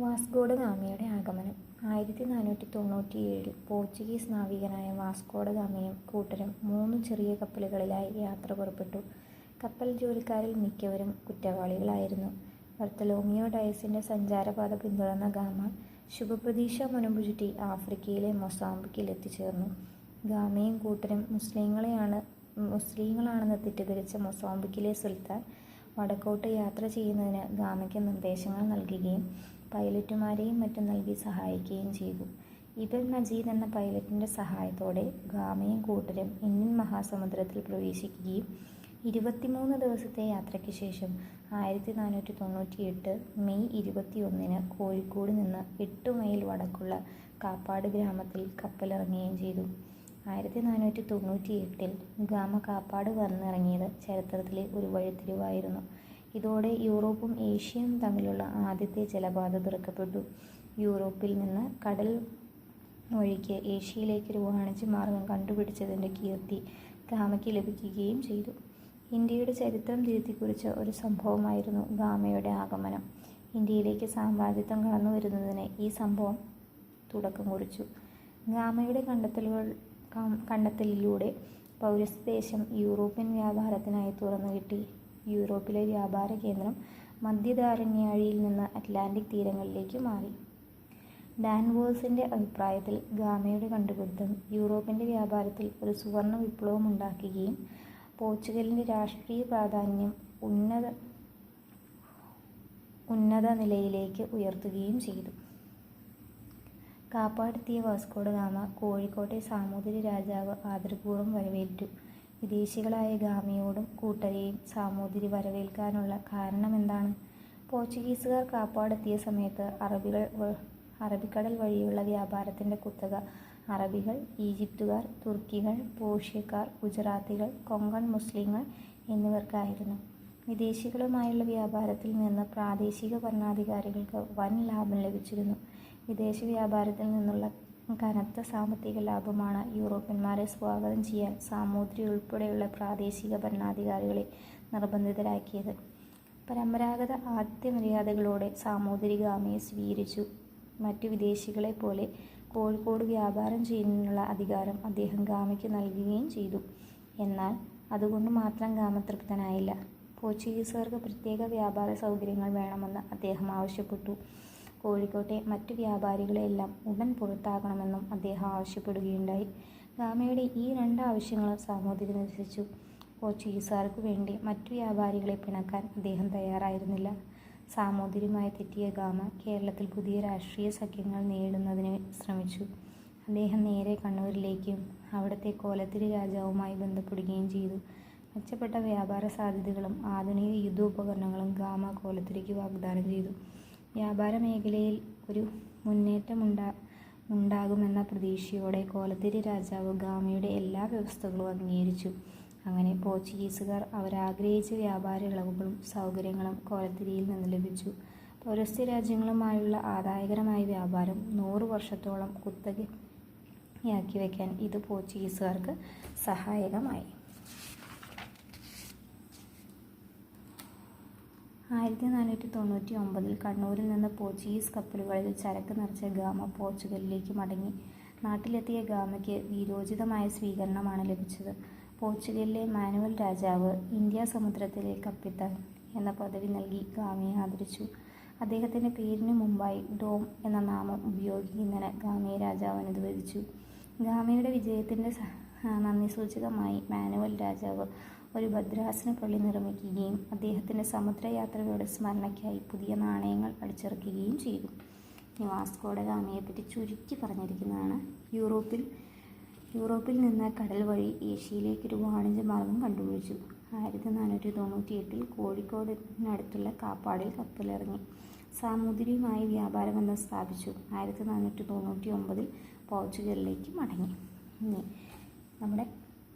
Vasco da ഗാമയുടെ ആഗമനം ആയിരത്തി നാനൂറ്റി തൊണ്ണൂറ്റി ഏഴിൽ പോർച്ചുഗീസ് നാവികനായ വാസ്കോഡ ഗാമയും കൂട്ടരും മൂന്ന് ചെറിയ കപ്പലുകളിലായി യാത്ര പുറപ്പെട്ടു. കപ്പൽ ജോലിക്കാരിൽ മിക്കവരും കുറ്റവാളികളായിരുന്നു. ബർത്തലോമിയോ ഡയസിന്റെ സഞ്ചാരപാത പിന്തുടർന്ന ഗാമ ശുഭപ്രതീക്ഷ മുനമ്പുചുറ്റി ആഫ്രിക്കയിലെ മൊസാംബിക്കിൽ എത്തിച്ചേർന്നു. ഗാമയും കൂട്ടരും മുസ്ലിങ്ങളെയാണ് മുസ്ലിങ്ങളാണെന്ന് തെറ്റിദ്ധരിച്ച മൊസാംബിക്കിലെ സുൽത്താൻ വടക്കോട്ട് യാത്ര ചെയ്യുന്നതിന് ഗാമയ്ക്ക് നിർദ്ദേശങ്ങൾ നൽകുകയും പൈലറ്റുമാരെയും മറ്റും നൽകി സഹായിക്കുകയും ചെയ്തു. ഇബൻ മജീദ് എന്ന പൈലറ്റിന്റെ സഹായത്തോടെ ഗാമയും കൂട്ടരും ഇന്ത്യൻ മഹാസമുദ്രത്തിൽ പ്രവേശിക്കുകയും ഇരുപത്തിമൂന്ന് ദിവസത്തെ യാത്രയ്ക്ക് ശേഷം ആയിരത്തി നാനൂറ്റി തൊണ്ണൂറ്റി എട്ട് മെയ് ഇരുപത്തി ഒന്നിന് കോഴിക്കോട് നിന്ന് എട്ട് മൈൽ വടക്കുള്ള കാപ്പാട് ഗ്രാമത്തിൽ കപ്പലിറങ്ങുകയും ചെയ്തു. ആയിരത്തി നാനൂറ്റി തൊണ്ണൂറ്റി എട്ടിൽ ഗാമ കാപ്പാട് വന്നിറങ്ങിയത് ചരിത്രത്തിലെ ഒരു വഴിത്തിരിവായിരുന്നു. ഇതോടെ യൂറോപ്പും ഏഷ്യയും തമ്മിലുള്ള ആദ്യത്തെ ജലപാത തുറക്കപ്പെട്ടു. യൂറോപ്പിൽ നിന്ന് കടൽ വഴിക്ക് ഏഷ്യയിലേക്ക് ഒരു വാണിജ്യ മാർഗം കണ്ടുപിടിച്ചതിന്റെ കീർത്തി ഗാമയ്ക്ക് ലഭിക്കുകയും ചെയ്തു. ഇന്ത്യയുടെ ചരിത്രം തിരുത്തിക്കുറിച്ച ഒരു സംഭവമായിരുന്നു ഗാമയുടെ ആഗമനം. ഇന്ത്യയിലേക്ക് സാമ്രാജ്യത്വം കടന്നു വരുന്നതിന് ഈ സംഭവം തുടക്കം കുറിച്ചു. ഗാമയുടെ കണ്ടെത്തലുകൾ കണ്ടെത്തലിലൂടെ പൗരസ്ത്യദേശം യൂറോപ്യൻ വ്യാപാരത്തിനായി തുറന്നുകിട്ടി. യൂറോപ്പിലെ വ്യാപാര കേന്ദ്രം മധ്യധാരണ്യാഴിയിൽ നിന്ന് അറ്റ്ലാന്റിക് തീരങ്ങളിലേക്ക് മാറി. ഡാൻവേഴ്സിന്റെ അഭിപ്രായത്തിൽ ഗാമയുടെ കണ്ടുപിടുത്തം യൂറോപ്പിന്റെ വ്യാപാരത്തിൽ ഒരു സുവർണ വിപ്ലവം ഉണ്ടാക്കുകയും പോർച്ചുഗലിന്റെ രാഷ്ട്രീയ പ്രാധാന്യം ഉന്നത ഉന്നത നിലയിലേക്ക് ഉയർത്തുകയും ചെയ്തു. കാപ്പാടെത്തിയ വാസ്കോഡ ഗാമ കോഴിക്കോട്ടെ സാമൂതിരി രാജാവ് ആദരപൂർവം വരവേറ്റു. വിദേശികളായ ഗാമിയോടും കൂട്ടരെയും സാമൂതിരി വരവേൽക്കാനുള്ള കാരണം എന്താണ് പോർച്ചുഗീസുകാർ കാപ്പാടെത്തിയ സമയത്ത് അറബികൾ അറബിക്കടൽ വഴിയുള്ള വ്യാപാരത്തിന്റെ കുത്തക അറബികൾ, ഈജിപ്തുകാർ, തുർക്കികൾ, പോഷ്യക്കാർ ഗുജറാത്തികൾ, കൊങ്കൺ മുസ്ലിങ്ങൾ എന്നിവർക്കായിരുന്നു. വിദേശികളുമായുള്ള വ്യാപാരത്തിൽ നിന്ന് പ്രാദേശിക ഭരണാധികാരികൾക്ക് വൻ ലാഭം ലഭിച്ചിരുന്നു. വിദേശ വ്യാപാരത്തിൽ നിന്നുള്ള കനത്ത സാമ്പത്തിക ലാഭമാണ് യൂറോപ്യന്മാരെ സ്വാഗതം ചെയ്യാൻ സാമൂതിരി ഉൾപ്പെടെയുള്ള പ്രാദേശിക ഭരണാധികാരികളെ നിർബന്ധിതരാക്കിയത്. പരമ്പരാഗത ആദ്യ മര്യാദകളോടെ സാമൂതിരി ഗാമയെ സ്വീകരിച്ചു. മറ്റു വിദേശികളെ പോലെ കോഴിക്കോട് വ്യാപാരം ചെയ്യുന്നതിനുള്ള അധികാരം അദ്ദേഹം ഗാമയ്ക്ക് നൽകുകയും ചെയ്തു. എന്നാൽ അതുകൊണ്ട് മാത്രം ഗാമ തൃപ്തനായില്ല. പോർച്ചുഗീസുകാർക്ക് പ്രത്യേക വ്യാപാര സൗകര്യങ്ങൾ വേണമെന്ന് അദ്ദേഹം ആവശ്യപ്പെട്ടു. കോഴിക്കോട്ടെ മറ്റു വ്യാപാരികളെയെല്ലാം ഉടൻ പുറത്താക്കണമെന്നും അദ്ദേഹം ആവശ്യപ്പെടുകയുണ്ടായി. ഗാമയുടെ ഈ രണ്ട് ആവശ്യങ്ങളും സാമൂതിരി നിരസിച്ചു. പോർച്ചുഗീസുകാർക്കു വേണ്ടി മറ്റു വ്യാപാരികളെ പിണക്കാൻ അദ്ദേഹം തയ്യാറായിരുന്നില്ല. സാമൂതിരിയുമായി തെറ്റിയ ഗാമ കേരളത്തിൽ പുതിയ രാഷ്ട്രീയ സഖ്യങ്ങൾ നേടുന്നതിന് ശ്രമിച്ചു. അദ്ദേഹം നേരെ കണ്ണൂരിലേക്കും അവിടുത്തെ കോലത്തിരി രാജാവുമായി ബന്ധപ്പെടുകയും ചെയ്തു. മെച്ചപ്പെട്ട വ്യാപാര സാധ്യതകളും ആധുനിക യുദ്ധോപകരണങ്ങളും ഗാമ കോലത്തിരിക്ക് വാഗ്ദാനം ചെയ്തു. വ്യാപാര മേഖലയിൽ ഒരു മുന്നേറ്റമുണ്ടാകുമെന്ന പ്രതീക്ഷയോടെ കോലത്തിരി രാജാവ് ഗാമയുടെ എല്ലാ വ്യവസ്ഥകളും അംഗീകരിച്ചു. അങ്ങനെ പോർച്ചുഗീസുകാർ അവരാഗ്രഹിച്ച വ്യാപാര ഇളവുകളും സൗകര്യങ്ങളും കോലത്തിരിയിൽ നിന്ന് ലഭിച്ചു. പൗരസ്ത്യ രാജ്യങ്ങളുമായുള്ള ആദായകരമായ വ്യാപാരം നൂറു വർഷത്തോളം കുത്തകയാക്കി വയ്ക്കാൻ ഇത് പോർച്ചുഗീസുകാർക്ക് സഹായകമായി. ആയിരത്തി നാനൂറ്റി തൊണ്ണൂറ്റി ഒമ്പതിൽ കണ്ണൂരിൽ നിന്ന് പോർച്ചുഗീസ് കപ്പലുകളിൽ ചരക്ക് നിറച്ച ഗാമ പോർച്ചുഗലിലേക്ക് മടങ്ങി. നാട്ടിലെത്തിയ ഗാമയ്ക്ക് വീരോചിതമായ സ്വീകരണമാണ് ലഭിച്ചത്. പോർച്ചുഗലിലെ മാനുവൽ രാജാവ് ഇന്ത്യ സമുദ്രത്തിലെ കപ്പിത്താൻ എന്ന പദവി നൽകി ഗാമയെ ആദരിച്ചു. അദ്ദേഹത്തിന്റെ പേരിന് മുമ്പായി ഡോം എന്ന നാമം ഉപയോഗിക്കുന്നതിന് ഗാമയെ രാജാവ് അനുവദിച്ചു. ഗാമയുടെ നന്ദി സൂചകമായി മാനുവൽ രാജാവ് ഒരു ഭദ്രാസന പള്ളി നിർമ്മിക്കുകയും അദ്ദേഹത്തിന്റെ സമുദ്രയാത്രകളുടെ സ്മരണയ്ക്കായി പുതിയ നാണയങ്ങൾ അടിച്ചിറക്കുകയും ചെയ്തു. ഇനി വാസ്കോഡ ഗാമയെപ്പറ്റി ചുരുക്കി പറഞ്ഞിരിക്കുന്നതാണ്. യൂറോപ്പിൽ യൂറോപ്പിൽ നിന്ന് കടൽ വഴി ഏഷ്യയിലേക്കുള്ള വാണിജ്യ മാർഗം കണ്ടുപിടിച്ചു. ആയിരത്തി നാനൂറ്റി തൊണ്ണൂറ്റി എട്ടിൽ കോഴിക്കോടിനടുത്തുള്ള കാപ്പാടിൽ കപ്പലിറങ്ങി. സാമൂതിരിയുമായി വ്യാപാരബന്ധം സ്ഥാപിച്ചു. ആയിരത്തി നാനൂറ്റി തൊണ്ണൂറ്റി ഒമ്പതിൽ പോർച്ചുഗലിലേക്ക് മടങ്ങി. ഇനി നമ്മുടെ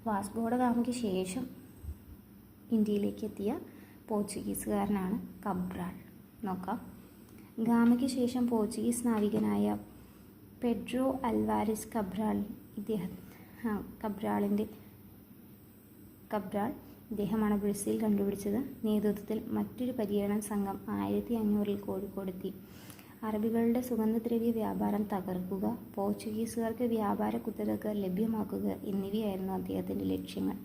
വാസ്കോഡ ഗാമയ്ക്ക് ശേഷം ഇന്ത്യയിലേക്ക് എത്തിയ പോർച്ചുഗീസുകാരനാണ് കബ്രാൾ. നോക്കാം. ഗാമയ്ക്ക് ശേഷം പോർച്ചുഗീസ് നാവികനായ പെഡ്രോ അൽവാരിസ് കബ്രാൾ ഇദ്ദേഹമാണ് ബ്രസീൽ കണ്ടുപിടിച്ചത്. നേതൃത്വത്തിൽ മറ്റൊരു പര്യടന സംഘം ആയിരത്തി അഞ്ഞൂറിൽ കോഴിക്കോടെത്തി. അറബികളുടെ സുഗന്ധദ്രവ്യ വ്യാപാരം തകർക്കുക പോർച്ചുഗീസുകാർക്ക് വ്യാപാര കുത്തകകൾ ലഭ്യമാക്കുക എന്നിവയായിരുന്നു അദ്ദേഹത്തിന്റെ ലക്ഷ്യങ്ങൾ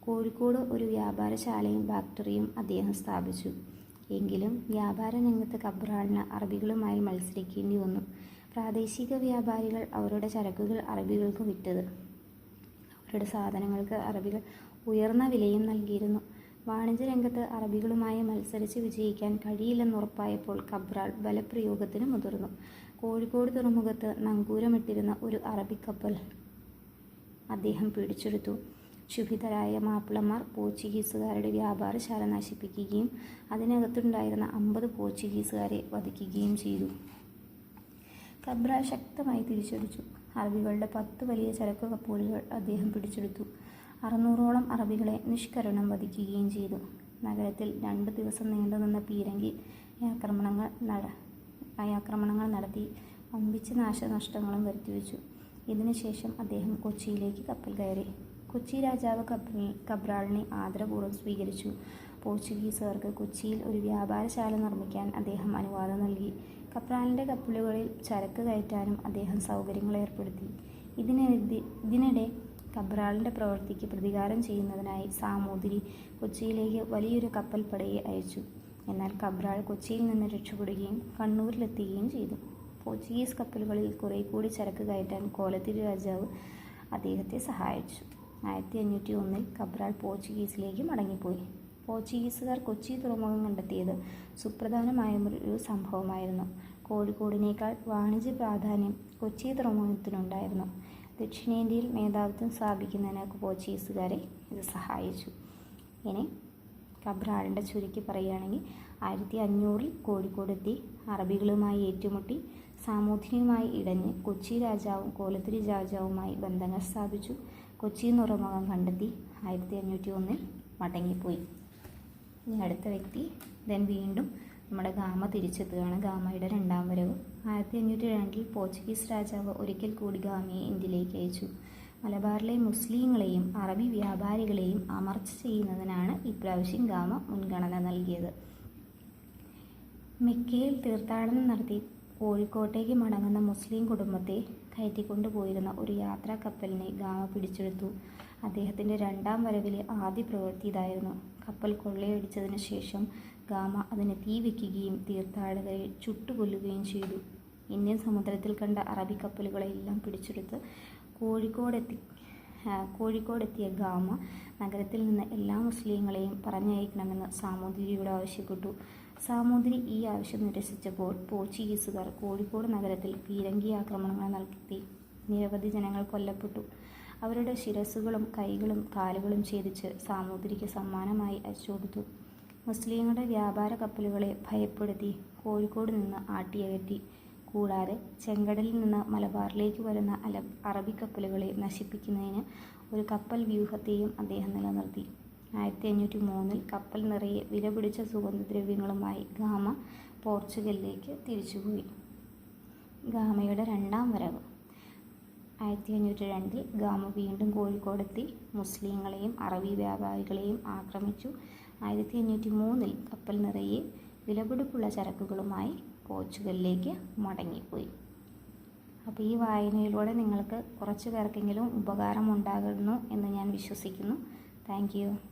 കോഴിക്കോട് ഒരു വ്യാപാരശാലയും ഫാക്ടറിയും അദ്ദേഹം സ്ഥാപിച്ചു. എങ്കിലും വ്യാപാര രംഗത്ത് കബ്രാളിന് അറബികളുമായി മത്സരിക്കേണ്ടി വന്നു. പ്രാദേശിക വ്യാപാരികൾ അവരുടെ ചരക്കുകൾ അറബികൾക്ക് വിറ്റത്. അവരുടെ സാധനങ്ങൾക്ക് അറബികൾ ഉയർന്ന വിലയും നൽകിയിരുന്നു. വാണിജ്യ രംഗത്ത് അറബികളുമായി മത്സരിച്ച് വിജയിക്കാൻ കഴിയില്ലെന്നുറപ്പായപ്പോൾ കബ്രാൾ ബലപ്രയോഗത്തിന് മുതിർന്നു. കോഴിക്കോട് തുറമുഖത്ത് നങ്കൂരമിട്ടിരുന്ന ഒരു അറബിക്കപ്പൽ കപ്പൽ അദ്ദേഹം പിടിച്ചെടുത്തു. ക്ഷുഭിതരായ മാപ്പിളമാർ പോർച്ചുഗീസുകാരുടെ വ്യാപാരശാല നശിപ്പിക്കുകയും അതിനകത്തുണ്ടായിരുന്ന അമ്പത് പോർച്ചുഗീസുകാരെ വധിക്കുകയും ചെയ്തു. കബ്ര ശക്തമായി തിരിച്ചടിച്ചു. അറബികളുടെ പത്ത് വലിയ ചരക്ക് കപ്പലുകൾ അദ്ദേഹം പിടിച്ചെടുത്തു. അറുന്നൂറോളം അറബികളെ നിഷ്കരണം വധിക്കുകയും ചെയ്തു. നഗരത്തിൽ രണ്ട് ദിവസം നീണ്ടുനിന്ന പീരങ്കി ആക്രമണങ്ങൾ നട ആക്രമണങ്ങൾ നടത്തി വമ്പിച്ച നാശനഷ്ടങ്ങളും വരുത്തിവെച്ചു. ഇതിനുശേഷം അദ്ദേഹം കൊച്ചിയിലേക്ക് കപ്പൽ കയറി. കൊച്ചി രാജാവ് കബ്രി കബ്രാളിനെ ആദരപൂർവം സ്വീകരിച്ചു. പോർച്ചുഗീസുകാർക്ക് കൊച്ചിയിൽ ഒരു വ്യാപാരശാല നിർമ്മിക്കാൻ അദ്ദേഹം അനുവാദം നൽകി. കപ്രാലിന്റെ കപ്പലുകളിൽ ചരക്ക് കയറ്റാനും അദ്ദേഹം സൗകര്യങ്ങൾ ഏർപ്പെടുത്തി. ഇതിനെതി ഇതിനിടെ കബ്രാളിന്റെ പ്രവൃത്തിക്ക് പ്രതികാരം ചെയ്യുന്നതിനായി സാമൂതിരി കൊച്ചിയിലേക്ക് വലിയൊരു കപ്പൽപ്പടയെ അയച്ചു. എന്നാൽ കബ്രാൾ കൊച്ചിയിൽ നിന്ന് രക്ഷപ്പെടുകയും കണ്ണൂരിലെത്തുകയും ചെയ്തു. പോർച്ചുഗീസ് കപ്പലുകളിൽ കുറേ കൂടി ചരക്ക് കയറ്റാൻ കോലത്തിരി രാജാവ് അദ്ദേഹത്തെ സഹായിച്ചു. ആയിരത്തി അഞ്ഞൂറ്റി ഒന്നിൽ കബ്രാൾ പോർച്ചുഗീസിലേക്ക് മടങ്ങിപ്പോയി. പോർച്ചുഗീസുകാർ കൊച്ചി തുറമുഖം കണ്ടെത്തിയത് സുപ്രധാനമായ ഒരു സംഭവമായിരുന്നു. കോഴിക്കോടിനേക്കാൾ വാണിജ്യ പ്രാധാന്യം കൊച്ചി തുറമുഖത്തിനുണ്ടായിരുന്നു. ദക്ഷിണേന്ത്യയിൽ മേധാവിത്വം സ്ഥാപിക്കുന്നതിന് പോർച്ചുഗീസുകാരെ ഇത് സഹായിച്ചു. ഇനി കബ്രാളിന്റെ ചുരുക്കി പറയുകയാണെങ്കിൽ ആയിരത്തി അഞ്ഞൂറിൽ കോഴിക്കോടെത്തി അറബികളുമായി ഏറ്റുമുട്ടി സാമൂതിരിയുമായി ഇടഞ്ഞ് കൊച്ചി രാജാവും കോലത്തിരി രാജാവുമായി ബന്ധങ്ങൾ സ്ഥാപിച്ചു. കൊച്ചി തുറമുഖം കണ്ടെത്തി ആയിരത്തി അഞ്ഞൂറ്റി ഒന്നിൽ മടങ്ങിപ്പോയി. ഇനി അടുത്ത വ്യക്തി ദെൻ വീണ്ടും നമ്മുടെ ഗാമ തിരിച്ചെത്തുകയാണ്. ഗാമയുടെ രണ്ടാം വരവ്. ആയിരത്തി അഞ്ഞൂറ്റി രണ്ടിൽ പോർച്ചുഗീസ് രാജാവ് ഒരിക്കൽ കൂടി ഗാമയെ ഇന്ത്യയിലേക്ക് അയച്ചു. മലബാറിലെ മുസ്ലിങ്ങളെയും അറബി വ്യാപാരികളെയും അമർച്ച ചെയ്യുന്നതിനാണ് ഇപ്രാവശ്യം ഗാമ മുൻഗണന നൽകിയത്. മെക്കയിൽ തീർത്ഥാടനം നടത്തി കോഴിക്കോട്ടേക്ക് മടങ്ങുന്ന മുസ്ലിം കുടുംബത്തെ കയറ്റിക്കൊണ്ടുപോയിരുന്ന ഒരു യാത്രാ കപ്പലിനെ ഗാമ പിടിച്ചെടുത്തു. അദ്ദേഹത്തിന്റെ രണ്ടാം വരവിലെ ആദ്യ പ്രവൃത്തി ഇതായിരുന്നു. കപ്പൽ കൊള്ളയടിച്ചതിന് ശേഷം ഗാമ അതിനെ തീ വയ്ക്കുകയും തീർത്ഥാടകരെ ചുട്ടുകൊല്ലുകയും ചെയ്തു. ഇന്ത്യൻ സമുദ്രത്തിൽ കണ്ട അറബി കപ്പലുകളെല്ലാം പിടിച്ചെടുത്ത് കോഴിക്കോടെത്തി കോഴിക്കോടെത്തിയ ഗാമ നഗരത്തിൽ നിന്ന് എല്ലാ മുസ്ലിങ്ങളെയും പറഞ്ഞയക്കണമെന്ന് സാമൂതിരിയോട് ആവശ്യപ്പെട്ടു. സാമൂതിരി ഈ ആവശ്യം നിരസിച്ചപ്പോൾ പോർച്ചുഗീസുകാർ കോഴിക്കോട് നഗരത്തിൽ പീരങ്കി ആക്രമണങ്ങൾ നടത്തി. നിരവധി ജനങ്ങൾ കൊല്ലപ്പെട്ടു. അവരുടെ ശിരസുകളും കൈകളും കാലുകളും ഛേദിച്ച് സാമൂതിരിക്ക് സമ്മാനമായി അച്ചുകൊടുത്തു മുസ്ലിങ്ങളുടെ വ്യാപാര കപ്പലുകളെ ഭയപ്പെടുത്തി കോഴിക്കോട് നിന്ന് ആട്ടിയകറ്റി കൂടാതെ ചെങ്കടലിൽ നിന്ന് മലബാറിലേക്ക് വരുന്ന അല അറബിക്കപ്പലുകളെ നശിപ്പിക്കുന്നതിന് ഒരു കപ്പൽ വ്യൂഹത്തെയും അദ്ദേഹം നിലനിർത്തി. ആയിരത്തി അഞ്ഞൂറ്റി മൂന്നിൽ കപ്പൽ നിറയെ വിലപിടിച്ച സുഗന്ധദ്രവ്യങ്ങളുമായി ഗാമ പോർച്ചുഗലിലേക്ക് തിരിച്ചുപോയി. ഗാമയുടെ രണ്ടാം വരവ്. ആയിരത്തി അഞ്ഞൂറ്റി രണ്ടിൽ ഗാമ വീണ്ടും കോഴിക്കോടെത്തി. മുസ്ലിങ്ങളെയും അറബി വ്യാപാരികളെയും ആക്രമിച്ചു. ആയിരത്തി അഞ്ഞൂറ്റി മൂന്നിൽ കപ്പൽ നിറയെ വിലപിടിപ്പുള്ള ചരക്കുകളുമായി പോർച്ചുഗലിലേക്ക് മടങ്ങിപ്പോയി. അപ്പോൾ ഈ വായനയിലൂടെ നിങ്ങൾക്ക് കുറച്ച് പേർക്കെങ്കിലും ഉപകാരമുണ്ടാകുന്നു എന്ന് ഞാൻ വിശ്വസിക്കുന്നു. താങ്ക്